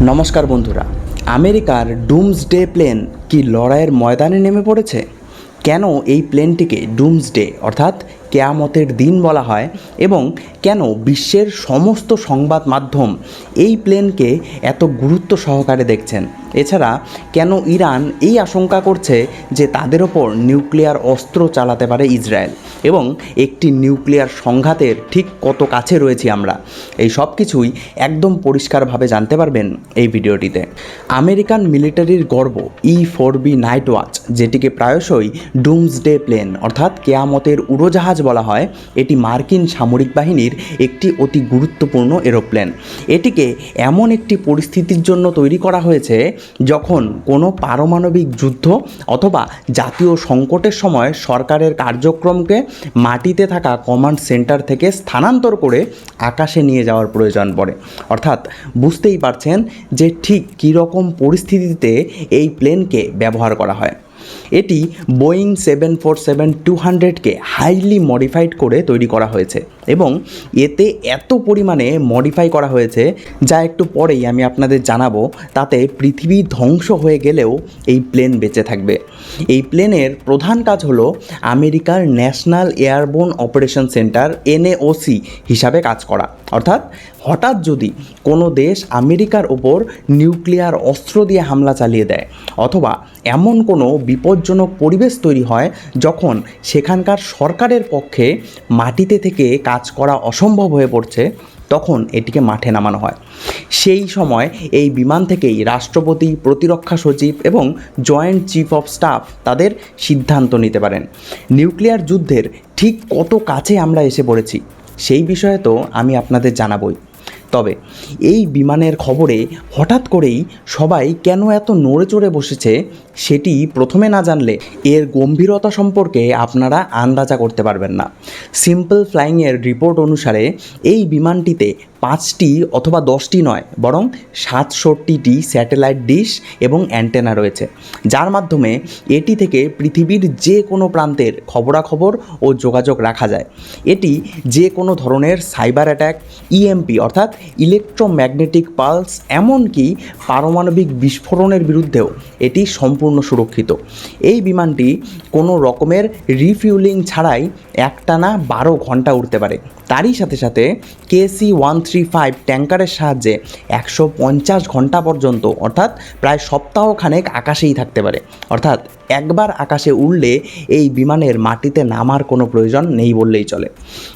নমস্কার বন্ধুরা, আমেরিকার ডুমসডে প্লেন কি লড়াইয়ের ময়দানে নেমে পড়েছে? কেন এই প্লেনটিকে ডুমসডে অর্থাৎ কেয়ামতের দিন বলা হয় এবং কেন বিশ্বের সমস্ত সংবাদ মাধ্যম এই প্লেনকে এত গুরুত্ব সহকারে দেখছেন। এছাড়া কেন ইরান এই আশঙ্কা করছে যে তাদের ওপর নিউক্লিয়ার অস্ত্র চালাতে পারে ইসরায়েল এবং একটি নিউক্লিয়ার সংঘাতের ঠিক কত কাছে রয়েছি আমরা। এই সব কিছুই একদম পরিষ্কারভাবে জানতে পারবেন এই ভিডিওটিতে। আমেরিকান মিলিটারির গর্ব E four B night watch যেটিকে প্রায়শই ডুমসডে প্লেন অর্থাৎ কেয়ামতের উড়োজাহাজ বলা হয়, এটি মার্কিন সামরিক বাহিনীর একটি অতি গুরুত্বপূর্ণ এরোপ্লেন। এটিকে এমন একটি পরিস্থিতির জন্য তৈরি করা হয়েছে যখন কোনো পারমাণবিক যুদ্ধ অথবা জাতীয় সংকটের সময় সরকারের কার্যক্রমকে মাটিতে থাকা কমান্ড সেন্টার থেকে স্থানান্তর করে আকাশে নিয়ে যাওয়ার প্রয়োজন পড়ে। অর্থাৎ বুঝতেই পারছেন যে ঠিক কীরকম পরিস্থিতিতে এই প্লেনকে ব্যবহার করা হয়। এটি Boeing seven four seven two হান্ড্রেডকে highly modified করে তৈরি করা হয়েছে এবং এতে এত পরিমাণে মডিফাই করা হয়েছে যা একটু পরেই আমি আপনাদের জানাব। তাতে পৃথিবী ধ্বংস হয়ে গেলেও এই প্লেন বেঁচে থাকবে। এই প্লেনের প্রধান কাজ হলো আমেরিকার national airborne operation center, NAOC, হিসাবে কাজ করা। অর্থাৎ হঠাৎ যদি কোনো দেশ আমেরিকার ওপর নিউক্লিয়ার অস্ত্র দিয়ে হামলা চালিয়ে দেয়, অথবা এমন কোনো বিপজ্জনক পরিবেশ তৈরি হয় যখন সেখানকার সরকারের পক্ষে মাটিতে থেকে কাজ করা অসম্ভব হয়ে পড়ছে, তখন এটিকে মাঠে নামানো হয়। সেই সময় এই বিমান থেকেই রাষ্ট্রপতি, প্রতিরক্ষা সচিব এবং জয়েন্ট চিফ অফ স্টাফ তাদের সিদ্ধান্ত নিতে পারেন। নিউক্লিয়ার যুদ্ধের ঠিক কত কাছে আমরা এসে পড়েছি, সেই বিষয়ে তো আমি আপনাদের জানাবই। তবে এই বিমানের খবরে হঠাৎ করেই সবাই কেন এত নড়ে চড়ে বসেছে সেটি প্রথমে না জানলে এর গম্ভীরতা সম্পর্কে আপনারা আন্দাজা করতে পারবেন না। সিম্পল ফ্লাইংয়ের রিপোর্ট অনুসারে এই বিমানটিতে পাঁচটি অথবা দশটি নয়, বরং সাতষট্টিটি স্যাটেলাইট ডিশ এবং অ্যান্টেনা রয়েছে। যার মাধ্যমে এটি থেকে পৃথিবীর যে কোনো প্রান্তের খবরাখবর ও যোগাযোগ রাখা যায়। এটি যে কোনো ধরনের সাইবার অ্যাট্যাক ইএমপি অর্থাৎ ইলেকট্রোম্যাগনেটিক পালস, এমনকি পারমাণবিক বিস্ফোরণের বিরুদ্ধেও এটি সম্পূর্ণ সুরক্ষিত। এই বিমানটি কোনো রকমের রিফিউলিং ছাড়াই একটানা বারো ঘণ্টা উঠতে পারে। তারই সাথে সাথে কেসি ওয়ান থ্রি ফাইভ ট্যাঙ্কারের সাহায্যে একশো পঞ্চাশ ঘণ্টা পর্যন্ত, অর্থাৎ প্রায় সপ্তাহখানেক আকাশেই থাকতে পারে। অর্থাৎ একবার আকাশে উড়লে এই বিমানের মাটিতে নামার কোনো প্রয়োজন নেই বললেই চলে।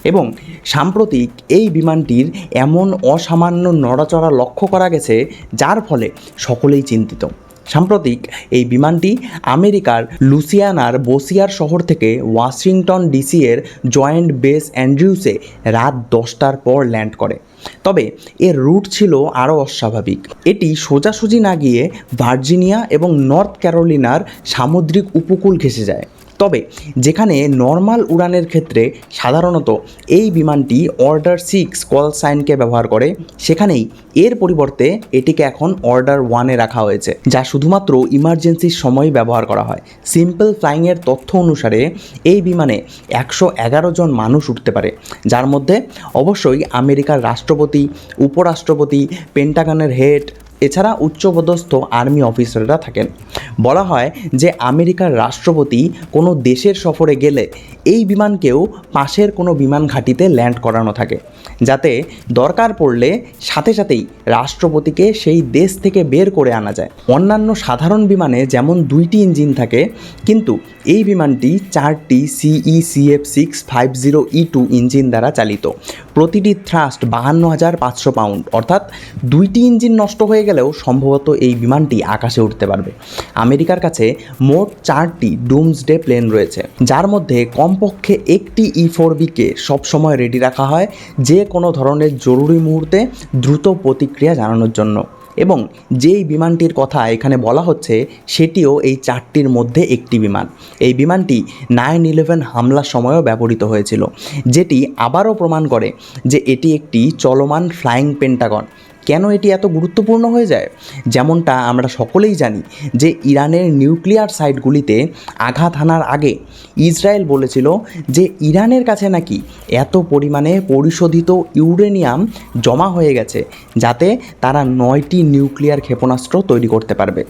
এবং সাম্প্রতিক এই বিমানটির এমন অসামান্য নড়াচড়া লক্ষ্য করা গেছে, যার ফলে সকলেই চিন্তিত। সাম্প্রতিক এই বিমানটি আমেরিকার লুসিয়ানার বসিয়ার শহর থেকে ওয়াশিংটন ডিসি এর জয়েন্ট বেস অ্যান্ড্রিউসে রাত দশটার পর ল্যান্ড করে। তবে এর রুট ছিল আরও অস্বাভাবিক। এটি সোজাসুজি না গিয়ে ভার্জিনিয়া এবং নর্থ ক্যারোলিনার সামুদ্রিক উপকূল ঘেঁষে যায়। তবে যেখানে নর্মাল উড়ানের ক্ষেত্রে সাধারণত এই বিমানটি অর্ডার সিক্স কল সাইনকে ব্যবহার করে, সেখানেই এর পরিবর্তে এটিকে এখন অর্ডার ওয়ানে রাখা হয়েছে, যা শুধুমাত্র ইমার্জেন্সির সময় ব্যবহার করা হয়। সিম্পল ফ্লাইংয়ের তথ্য অনুসারে এই বিমানে একশো এগারো জন মানুষ উঠতে পারে, যার মধ্যে অবশ্যই আমেরিকার রাষ্ট্রপতি, উপরাষ্ট্রপতি পেন্টাগনের হেড এছাড়া উচ্চপদস্থ আর্মি অফিসাররা থাকেন। বলা হয় যে আমেরিকার রাষ্ট্রপতি কোনো দেশের সফরে গেলে এই বিমানকেও পাশের কোনো বিমান ঘাঁটিতে ল্যান্ড করানো থাকে, যাতে দরকার পড়লে সাথে সাথেই রাষ্ট্রপতিকে সেই দেশ থেকে বের করে আনা যায়। অন্যান্য সাধারণ বিমানে যেমন দুইটি ইঞ্জিন থাকে, কিন্তু এই বিমানটি চারটি CE CF six five zero E two engine দ্বারা চালিত। প্রতিটি থ্রাস্ট বাহান্ন হাজার পাঁচশো পাউন্ড অর্থাৎ দুইটি ইঞ্জিন নষ্ট হয়ে গেলেও সম্ভবত এই বিমানটি আকাশে উঠতে পারবে। আমেরিকার কাছে মোট চারটি ডুমসডে প্লেন রয়েছে, যার মধ্যে কমপক্ষে একটি ই ফোর বিকে সবসময় রেডি রাখা হয়, যে কোনো ধরনের জরুরি মুহূর্তে দ্রুত প্রতিক্রিয়া জানানোর জন্য। এবং যেই বিমানটির কথা এখানে বলা হচ্ছে, সেটিও এই চারটির মধ্যে একটি বিমান। এই বিমানটি নাইন ইলেভেন হামলার সময়ও ব্যবহৃত হয়েছিল, যেটি আবারও প্রমাণ করে যে এটি একটি চলমান ফ্লাইং পেন্টাগন। কেন এটি এত গুরুত্বপূর্ণ হয়ে যায়? যেমনটা আমরা সকলেই জানি যে ইরানের নিউক্লিয়ার সাইটগুলিতে আঘাত হানার আগে ইসরায়েল বলেছিল যে ইরানের কাছে নাকি এত পরিমাণে পরিশোধিত ইউরেনিয়াম জমা হয়ে গেছে, যাতে তারা নয়টি নিউক্লিয়ার ক্ষেপণাস্ত্র তৈরি করতে পারবে।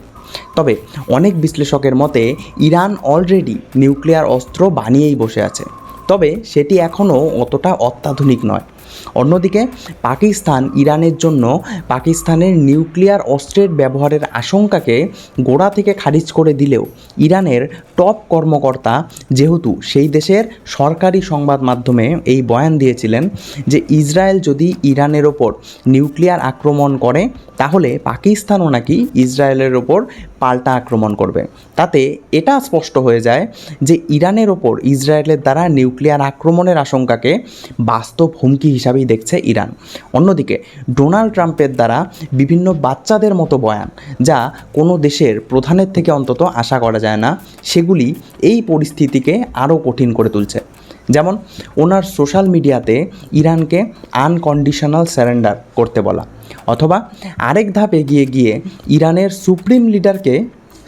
তবে অনেক বিশ্লেষকের মতে, ইরান অলরেডি নিউক্লিয়ার অস্ত্র বানিয়েই বসে আছে। তবে সেটি এখনও অতটা অত্যাধুনিক নয়। অন্যদিকে, পাকিস্তান ইরানের জন্য পাকিস্তানের নিউক্লিয়ার অস্ত্রের ব্যবহারের আশঙ্কাকে গোড়া থেকে খারিজ করে দিলেও ইরানের টপ কর্মকর্তা যেহেতু সেই দেশের সরকারি সংবাদ মাধ্যমে এই বয়ান দিয়েছিলেন যে ইসরায়েল যদি ইরানের ওপর নিউক্লিয়ার আক্রমণ করে, তাহলে পাকিস্তানও নাকি ইসরায়েলের ওপর পাল্টা আক্রমণ করবে। তাতে এটা স্পষ্ট হয়ে যায় যে ইরানের ওপর ইসরায়েলের দ্বারা নিউক্লিয়ার আক্রমণের আশঙ্কাকে বাস্তব হুমকি হিসাবেই দেখছে ইরান। অন্যদিকে, ডোনাল্ড ট্রাম্পের দ্বারা বিভিন্ন বাচ্চাদের মতো বয়ান, যা কোনো দেশের প্রধানের থেকে অন্তত আশা করা যায় না, সেগুলি এই পরিস্থিতিকে আরও কঠিন করে তুলছে। যেমন, ওনার সোশ্যাল মিডিয়াতে ইরানকে আনকন্ডিশনাল স্যারেন্ডার করতে বলা, অথবা আরেক ধাপ এগিয়ে গিয়ে ইরানের সুপ্রিম লিডারকে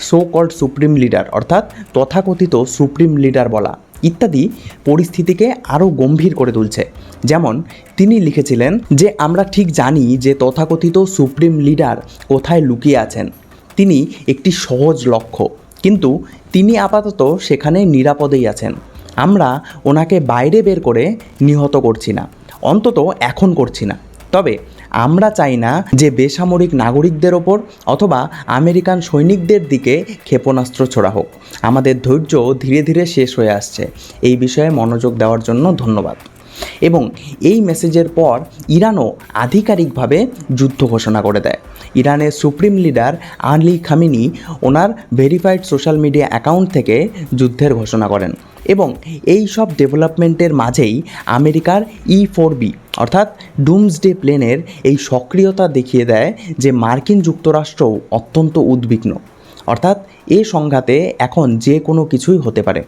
সো কল্ড সুপ্রিম লিডার অর্থাৎ তথাকথিত সুপ্রিম লিডার বলা। ইত্যাদি পরিস্থিতিকে আরও গম্ভীর করে তুলছে। যেমন তিনি লিখেছিলেন যে, আমরা ঠিক জানি যে তথাকথিত সুপ্রিম লিডার কোথায় লুকিয়ে আছেন। তিনি একটি সহজ লক্ষ্য। কিন্তু তিনি আপাতত সেখানে নিরাপদেই আছেন। আমরা ওনাকে বাইরে বের করে নিহত করছি না। অন্তত এখন করছি না। তবে আমরা চাই না যে বেসামরিক নাগরিকদের ওপর অথবা আমেরিকান সৈনিকদের দিকে ক্ষেপণাস্ত্র ছোড়া হোক। আমাদের ধৈর্য ধীরে ধীরে শেষ হয়ে আসছে। এই বিষয়ে মনোযোগ দেওয়ার জন্য ধন্যবাদ। এবং এই মেসেজের পর ইরানও আধিকারিকভাবে যুদ্ধ ঘোষণা করে দেয়। ইরানের সুপ্রিম লিডার আলী খামিনি ওনার ভেরিফাইড সোশ্যাল মিডিয়া অ্যাকাউন্ট থেকে যুদ্ধের ঘোষণা করেন এবং এই সব ডেভেলপমেন্টের মাঝেই আমেরিকার ই ফোর বি, অর্থাৎ ডুমসডে প্লেনের এই সক্রিয়তা দেখিয়ে দেয় যে মার্কিন যুক্তরাষ্ট্রও অত্যন্ত উদ্বিগ্ন। অর্থাৎ এ সংঘাতে এখন যে কোনো কিছুই হতে পারে।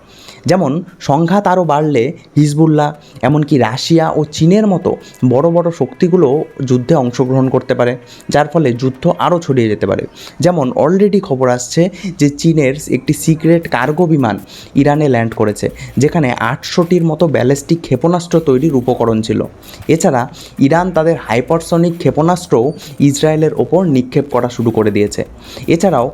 যেমন, সংঘাত আরও বাড়লে হিজবুল্লাহ, এমনকি রাশিয়া ও চীনের মতো বড় বড় শক্তিগুলো যুদ্ধে অংশগ্রহণ করতে পারে, যার ফলে যুদ্ধ আরও ছড়িয়ে যেতে পারে। যেমন অলরেডি খবর আসছে যে চীনের একটি সিক্রেট কার্গো বিমান ইরানে ল্যান্ড করেছে, যেখানে আটশোটির মতো ব্যালিস্টিক ক্ষেপণাস্ত্র তৈরির উপকরণ ছিল। এছাড়া, ইরান তাদের হাইপারসনিক ক্ষেপণাস্ত্রও ইসরায়েলের ওপর নিক্ষেপ করা শুরু করে দিয়েছে। এছাড়াও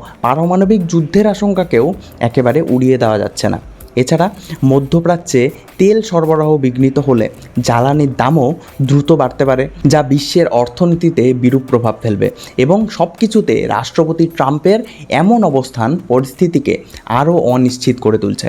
পারমাণবিক যুদ্ধের আশঙ্কাকেও একেবারে উড়িয়ে দেওয়া যাচ্ছে না। এছাড়া মধ্যপ্রাচ্যে তেল সরবরাহ বিঘ্নিত হলে জ্বালানির দামও দ্রুত বাড়তে পারে, যা বিশ্বের অর্থনীতিতে বিরূপ প্রভাব ফেলবে এবং সব কিছুতে রাষ্ট্রপতি ট্রাম্পের এমন অবস্থান পরিস্থিতিকে আরও অনিশ্চিত করে তুলছে।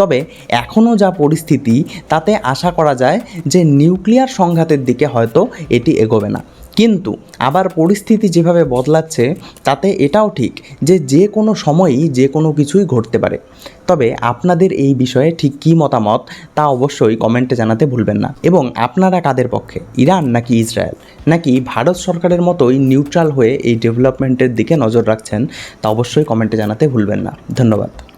তবে এখনও যা পরিস্থিতি, তাতে আশা করা যায় যে নিউক্লিয়ার সংঘাতের দিকে হয়তো এটি এগোবে না। কিন্তু আবার পরিস্থিতি যেভাবে বদলাচ্ছে, তাতে এটাও ঠিক যে যে কোনো সময়ই যে কোনো কিছুই ঘটতে পারে। তবে আপনাদের এই বিষয়ে ঠিক কী মতামত, তা অবশ্যই কমেন্টে জানাতে ভুলবেন না। এবং আপনারা কাদের পক্ষে, ইরান নাকি ইসরায়েল? নাকি ভারত সরকারের মতোই নিউট্রাল হয়ে এই ডেভেলপমেন্টের দিকে নজর রাখছেন, তা অবশ্যই কমেন্টে জানাতে ভুলবেন না। ধন্যবাদ।